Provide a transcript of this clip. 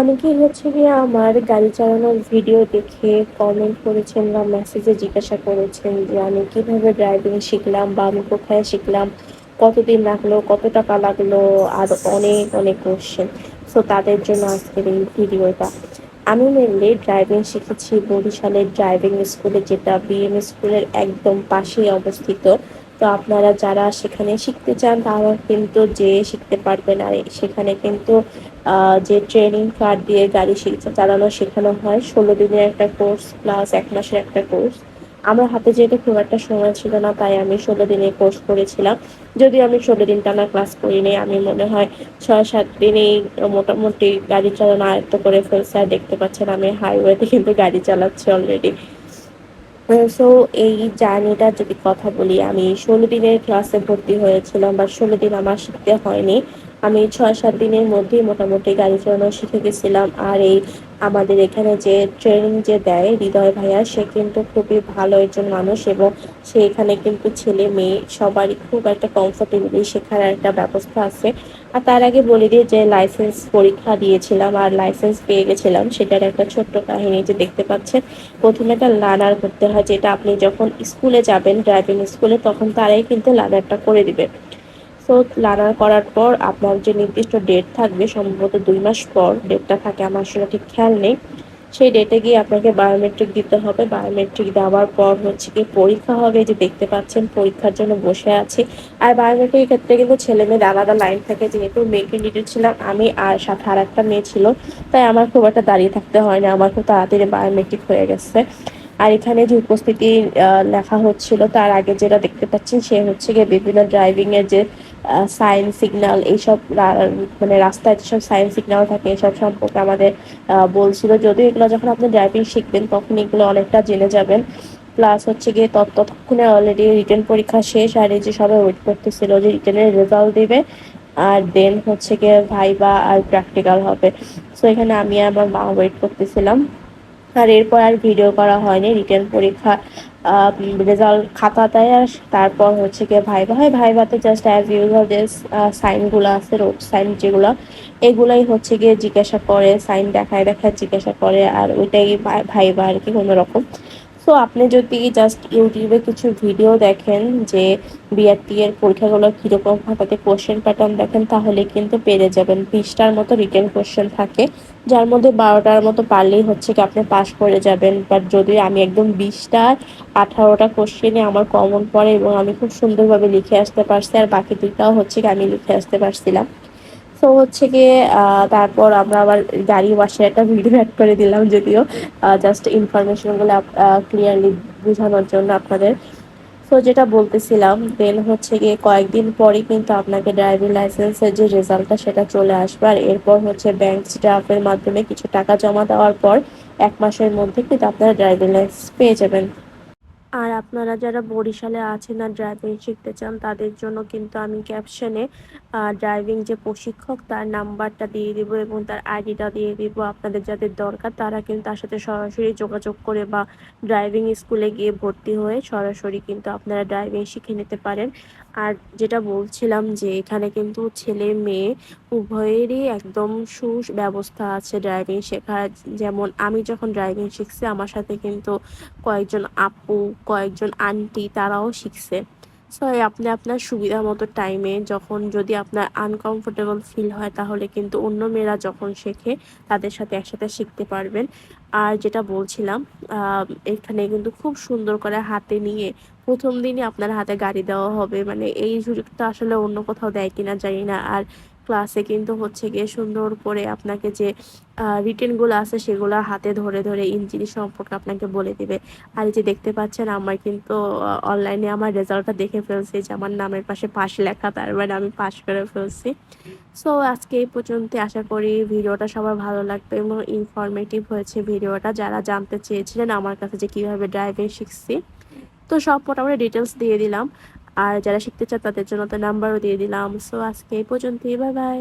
অনেকেই হচ্ছে গিয়ে আমার গাড়ি চালানোর ভিডিও দেখে কমেন্ট করেছেন বা মেসেজে জিজ্ঞাসা করেছেন যে, আমি কীভাবে ড্রাইভিং শিখলাম বা আমি কোথায় শিখলাম? কতদিন লাগল? কত টাকা লাগল? আর অনেক অনেক কোশ্চেন সো তাদের জন্য আজকের এই ভিডিওটা আমি মেনলি ড্রাইভিং শিখেছি বরিশালের ড্রাইভিং স্কুলে যেটা বিএম স্কুলের একদম পাশেই অবস্থিত। তো আপনারা যারা সেখানে শিখতে চান তারা কিন্তু যেয়ে শিখতে পারবেন। আর সেখানে কিন্তু যে ট্রেনিং কার্ড দিয়ে গাড়ি শিখতে চালানো শেখানো হয়। ষোলো দিনের একটা কোর্স প্লাস এক মাসের একটা কোর্স আমার হাতে যেহেতু খুব একটা সময় ছিল না, তাই আমি ষোলো দিনের কোর্স করেছিলাম। যদিও আমি ষোলো দিন টানা ক্লাস করিনি, আমি মনে হয় ছয়, সাত দিনেই মোটামুটি গাড়ি চালানো আয়ত্ত করে ফেলছে। আর দেখতে পাচ্ছেন আমি হাইওয়েতে কিন্তু গাড়ি চালাচ্ছি অলরেডি সো এই জার্নিটার যদি কথা বলি, আমি ষোলো দিনের ক্লাসে ভর্তি হয়েছিলাম, বা ষোলো দিন আমার শিখতে হয়নি। আমি ছয়, সাত দিনের মধ্যেই মোটামুটি গাড়ি চালানো শিখে গেছিলাম। আর এই আমাদের এখানে যে ট্রেনিং যে দেয়, হৃদয় ভাইয়া, সে কিন্তু খুবই ভালো একজন মানুষ এবং সে এখানে কিন্তু ছেলে, মেয়ে, সবারই খুব একটা কমফোর্টেবলি শেখার একটা ব্যবস্থা আছে। আর তার আগে বলে দিই যে লাইসেন্স পরীক্ষা দিয়েছিলাম আর লাইসেন্স পেয়ে গেছিলাম। সেটার একটা ছোট্ট কাহিনী যে দেখতে পাচ্ছেন। প্রথমে একটা লার্নার করতে হয়, যেটা আপনি যখন স্কুলে যাবেন ড্রাইভিং স্কুলে তখন তারাই কিন্তু লার্নারটা করে দিবে। সো লার্নার করার পর আপনার যে নির্দিষ্ট ডেট থাকবে সম্ভবত দুই মাস পর ডেটটা থাকে আমার আসলে ঠিক খেয়াল নেই। সেই ডেটে গিয়ে আপনাকে বায়োমেট্রিক দিতে হবে। বায়োমেট্রিক দেওয়ার পর হচ্ছে কি পরীক্ষা হবে। যে দেখতে পাচ্ছেন, পরীক্ষার জন্য বসে আছি। আর বায়োমেট্রিক ক্ষেত্রে কিন্তু ছেলে মেয়ের আলাদা লাইন থাকে। যেহেতু মেয়ে ক্যান্ডিডেট ছিলাম, আমি আর সাথে আর একটা মেয়ে ছিল। তাই আমার খুব একটা দাঁড়িয়ে থাকতে হয় না আমার খুব তাড়াতাড়ি বায়োমেট্রিক হয়ে গেছে। আর এখানে যে উপস্থিতি লেখা হচ্ছিল, তার আগে যেটা দেখতে পাচ্ছেন, সে হচ্ছে গিয়ে বিভিন্ন ড্রাইভিংয়ের যে সাইন সিগন্যাল এইসব মানে রাস্তায় যেসব সাইন সিগন্যাল থাকে, এসব সম্পর্কে আমাদের বলছিল। যদিও এগুলো যখন আপনি ড্রাইভিং শিখবেন, তখন এগুলো অনেকটা জেনে যাবেন। প্লাস হচ্ছে গিয়ে তত- ততক্ষণে অলরেডি রিটেন পরীক্ষা শেষ, আর এই যে সবাই ওয়েট করতেছিল যে রিটেনের রেজাল্ট দেবে, আর দেন হচ্ছে গিয়ে ভাইবা আর প্র্যাকটিক্যাল হবে। সো এখানে আমি আমার মা ওয়েট করতেছিলাম। আর এরপর আর ভিডিও করা হয়নি রিটেন পরীক্ষা রেজাল্ট খাতা দেয় আর তারপর হচ্ছে গিয়ে ভাইবা হয়। ভাইভাতে জাস্ট অ্যাজ ইউজুয়াল যে সাইনগুলো আছে রোড সাইন যেগুলো, এগুলাই হচ্ছে গিয়ে জিজ্ঞাসা করে সাইন দেখায় দেখায় জিজ্ঞাসা করে, আর ওইটাই ভাই- ভাইবা আর কি, অন্যরকম। সো আপনি যদি জাস্ট ইউটিউবে কিছু ভিডিও দেখেন যে বিআরটি এর পরীক্ষাগুলো কীরকম তাতে কোশ্চেন প্যাটার্ন দেখেন, তাহলে কিন্তু পেরে যাবেন। বিশটার মতো রিটেন কোশ্চেন থাকে, যার মধ্যে বারোটার মতো পারলেই হচ্ছে কি আপনি পাস করে যাবেন। বাট যদি আমি একদম বিশটা, আঠারোটা কোশ্চেনে আমার কমন পড়ে এবং আমি খুব সুন্দরভাবে লিখে আসতে পারছি, আর বাকি দুইটাও হচ্ছে কি আমি লিখে আসতে পারছিলাম তো হচ্ছে গিয়ে তারপর আমরা আবার গাড়ি ওয়াশের একটা ভিডিও অ্যাড করে দিলাম যদিও জাস্ট ইনফরমেশনগুলো ক্লিয়ারলি বোঝানোর জন্য আপনাদের। সো যেটা বলতেছিলাম দেন হচ্ছে গিয়ে কয়েকদিন পরই কিন্তু আপনাকে ড্রাইভিং লাইসেন্সের যে রেজাল্টটা সেটা চলে আসবে। আর এরপর হচ্ছে ব্যাংক স্টাফের মাধ্যমে কিছু টাকা জমা দেওয়ার পর এক মাসের মধ্যে কিন্তু আপনারা ড্রাইভিং লাইসেন্স পেয়ে যাবেন। আর আপনারা যারা বরিশালে আছেন আর ড্রাইভিং শিখতে চান, তাদের জন্য কিন্তু আমি ক্যাপশনে ড্রাইভিং যে প্রশিক্ষক, তার নাম্বারটা দিয়ে দিব এবং তার আইডিটা দিয়ে দিব। আপনাদের যাদের দরকার, তারা কিন্তু তার সাথে সরাসরি যোগাযোগ করে বা ড্রাইভিং স্কুলে গিয়ে ভর্তি হয়ে সরাসরি কিন্তু আপনারা ড্রাইভিং শিখে নিতে পারেন। আর যেটা বলছিলাম যে এখানে কিন্তু ছেলে মেয়ে উভয়েরই একদম সুব্যবস্থা আছে ড্রাইভিং শেখার। যেমন আমি যখন ড্রাইভিং শিখছি, আমার সাথে কিন্তু কয়েকজন আপু, কয়েকজন আন্টি তারাও শিখছে। সো আপনি আপনার সুবিধা মতো টাইমে যখন যদি আপনার আনকমফোর্টেবল ফিল হয়, তাহলে কিন্তু অন্য মেয়েরা যখন শেখে, তাদের সাথে একসাথে শিখতে পারবেন। আর যেটা বলছিলাম এখানে কিন্তু খুব সুন্দর করে হাতে নিয়ে প্রথম দিনই আপনার হাতে গাড়ি দেওয়া হবে। মানে এই সুযোগটা আসলে অন্য কোথাও দেয় কিনা জানি না। আর ক্লাসে কিন্তু হচ্ছে গিয়ে সুন্দর করে আপনাকে যে রিটেনগুলো আছে সেগুলো হাতে ধরে ধরে ইঞ্জিন সম্পর্কে আপনাকে বলে দিবে। আর এই যে দেখতে পাচ্ছেন আমার কিন্তু অনলাইনে আমার রেজাল্টটা দেখে ফেলছি যে আমার নামের পাশে পাশ লেখা, তার মানে আমি পাশ করে ফেলছি। সো আজকে এই পর্যন্ত আশা করি ভিডিওটা সবার ভালো লাগবে এবং ইনফরমেটিভ হয়েছে ভিডিওটা। যারা জানতে চেয়েছিলেন আমার কাছে যে কীভাবে ড্রাইভিং শিখছি, তো সব মোটামুটি ডিটেলস দিয়ে দিলাম। আর যারা শিখতে চান তাদের জন্য তো নাম্বারও দিয়ে দিলাম। সো আজকে এই পর্যন্তই বাই বাই